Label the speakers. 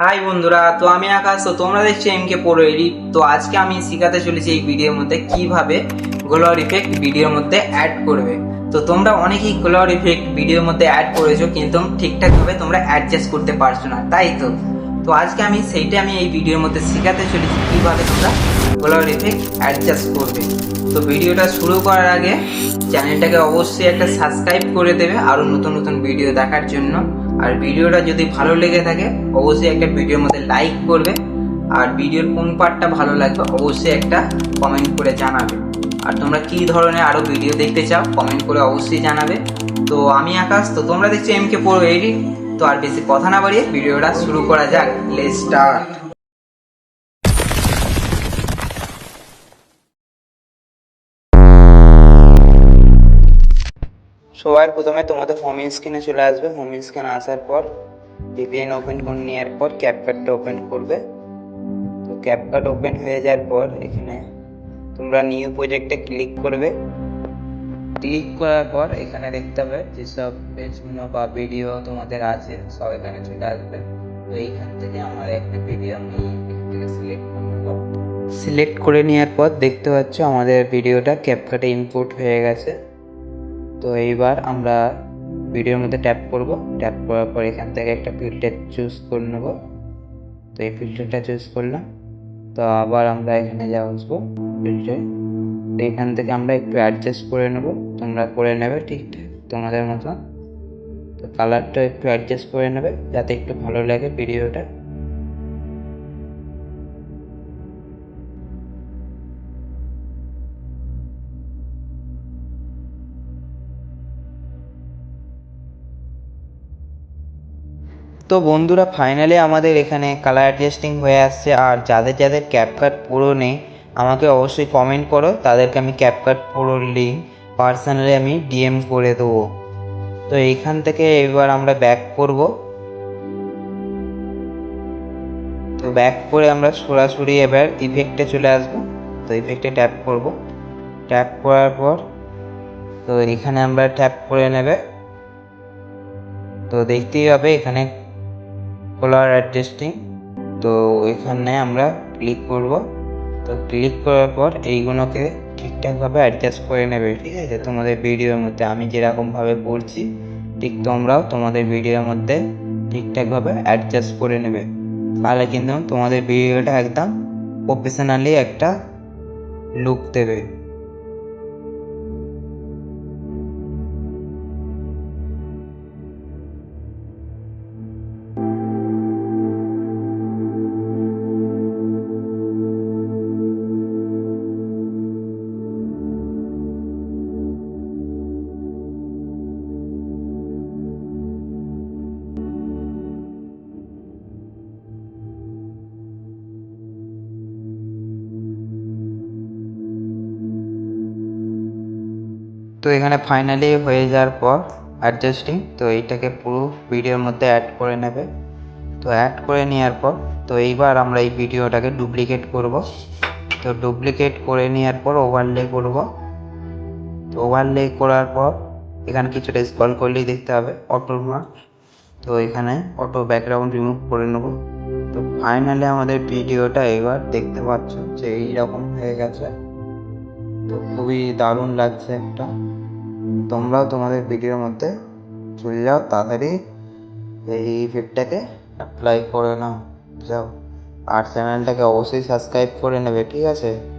Speaker 1: High বন্ধুরা, তো আমি আকাশ, তো তোমরা দেখছ এমকে প্রো এডিট তো আজকে আমি শেখাতে চলেছি এই ভিডিওর মধ্যে কীভাবে গ্লোয়ার ইফেক্ট ভিডিওর মধ্যে অ্যাড করবে। তো তোমরা অনেকেই গ্লোয়ার ইফেক্ট ভিডিওর মধ্যে অ্যাড করেছ, কিন্তু ঠিকঠাকভাবে তোমরা অ্যাডজাস্ট করতে পারছ না, তাই তো? তো আজকে আমি সেইটা আমি এই ভিডিওর মধ্যে শেখাতে চলেছি কীভাবে তোমরা গ্লোয়ার ইফেক্ট অ্যাডজাস্ট করবে। তো ভিডিওটা শুরু করার আগে চ্যানেলটাকে অবশ্যই একটা সাবস্ক্রাইব করে দেবে, আরও নতুন নতুন ভিডিও দেখার জন্য। আর ভিডিওটা যদি ভালো লেগে থাকে, অবশ্যই একটা ভিডিওর মধ্যে লাইক করবে। আর ভিডিওর কোন পার্টটা ভালো লাগবে, অবশ্যই একটা কমেন্ট করে জানাবে। আর তোমরা কি ধরনের আরও ভিডিও দেখতে চাও কমেন্ট করে অবশ্যই জানাবে। তো আমি আকাশ, তো তোমরা দেখছ এম কে পড়ো এডিট তো আর বেশি কথা না বাড়িয়ে ভিডিওটা শুরু করা যাক। লেট স্টার্ট সবার প্রথমে তোমাদের হোম স্ক্রিনে চলে আসবে। হোম স্ক্রিনে আসার পর ভিপিএন ওপেন করে নেওয়ার পর ক্যাপকাটটা ওপেন করবে। তো ক্যাপকাট ওপেন হয়ে যাওয়ার পর এখানে তোমরা নিউ প্রজেক্টে ক্লিক করবে। ক্লিক করার পর এখানে দেখতে হবে যেসব পেজগুলো বা ভিডিও তোমাদের আছে, সব এখানে চলে আসবে। তো এইখান থেকে আমার একটা ভিডিও আমি সিলেক্ট সিলেক্ট করে নেওয়ার পর দেখতে পাচ্ছ আমাদের ভিডিওটা ক্যাপকাটে ইনপুট হয়ে গেছে। তো এইবার আমরা ভিডিওর মধ্যে ট্যাপ করব। ট্যাপ করার পর এখান থেকে একটা ফিল্টার চুজ করে নেব। তো এই ফিল্টারটা চুজ করলাম। তো আবার আমরা এখানে যা আসব ফিল্টার তো এখান থেকে আমরা একটু অ্যাডজাস্ট করে নেব। তোমরা করে নেবে ঠিকঠাক তোমাদের মতো তো কালারটা একটু অ্যাডজাস্ট করে নেবে যাতে একটু ভালো লাগে ভিডিওটা। তো বন্ধুরা ফাইনালি আমাদের এখানে কালার অ্যাডজাস্টিং হয়ে আসছে। আর যাদের যাদের ক্যাপকাট পুরো নেই, আমাকে অবশ্যই কমেন্ট করো। তাদেরকে আমি ক্যাপকাট পুরোর লিঙ্ক পার্সোনালি আমি ডিএম করে দেবো। তো এইখান থেকে এবার আমরা ব্যাক করব। তো ব্যাক করে আমরা সরাসরি এবার ইফেক্টে চলে আসব। তো ইফেক্টে ট্যাপ করব। ট্যাপ করার পর, তো এখানে আমরা ট্যাপ করে নেবে। তো দেখতেই হবে এখানে কলার অ্যাডজাস্টিং তো এখানে আমরা ক্লিক করব। তো ক্লিক করার পর এইগুলোকে ঠিকঠাকভাবে অ্যাডজাস্ট করে নেবে, ঠিক আছে? তোমাদের ভিডিওর মধ্যে আমি যেরকমভাবে বলছি, ঠিক তোমরাও তোমাদের ভিডিওর মধ্যে ঠিকঠাকভাবে অ্যাডজাস্ট করে নেবে। তাহলে কিন্তু তোমাদের ভিডিওটা একদম প্রফেশনালি একটা লুক দেবে। তো এখানে ফাইনালি হয়ে যাওয়ার পর অ্যাডজাস্টিং তো এইটাকে পুরো ভিডিওর মধ্যে অ্যাড করে নেবে। তো অ্যাড করে নেওয়ার পর, তো এইবার আমরা এই ভিডিওটাকে ডুপ্লিকেট করব। তো ডুপ্লিকেট করে নেওয়ার পর ওভারলে করব। তো ওভারলে করার পর এখানে কিছুটা স্ক্রল করলেই দেখতে হবে অটো মার্ক তো এখানে অটো ব্যাকগ্রাউন্ড রিমুভ করে নেব। তো ফাইনালি আমাদের ভিডিওটা এবার দেখতে পাচ্ছ যে এইরকম হয়ে গেছে। তো খুবই দারুণ লাগছে একটা। তোমরাও তোমাদের ভিডিওর মধ্যে চলে যাও, তাড়াতাড়ি এই ইফেক্টটাকে অ্যাপ্লাই করে নাও। যাও, আর চ্যানেলটাকে অবশ্যই সাবস্ক্রাইব করে নেবে, ঠিক আছে?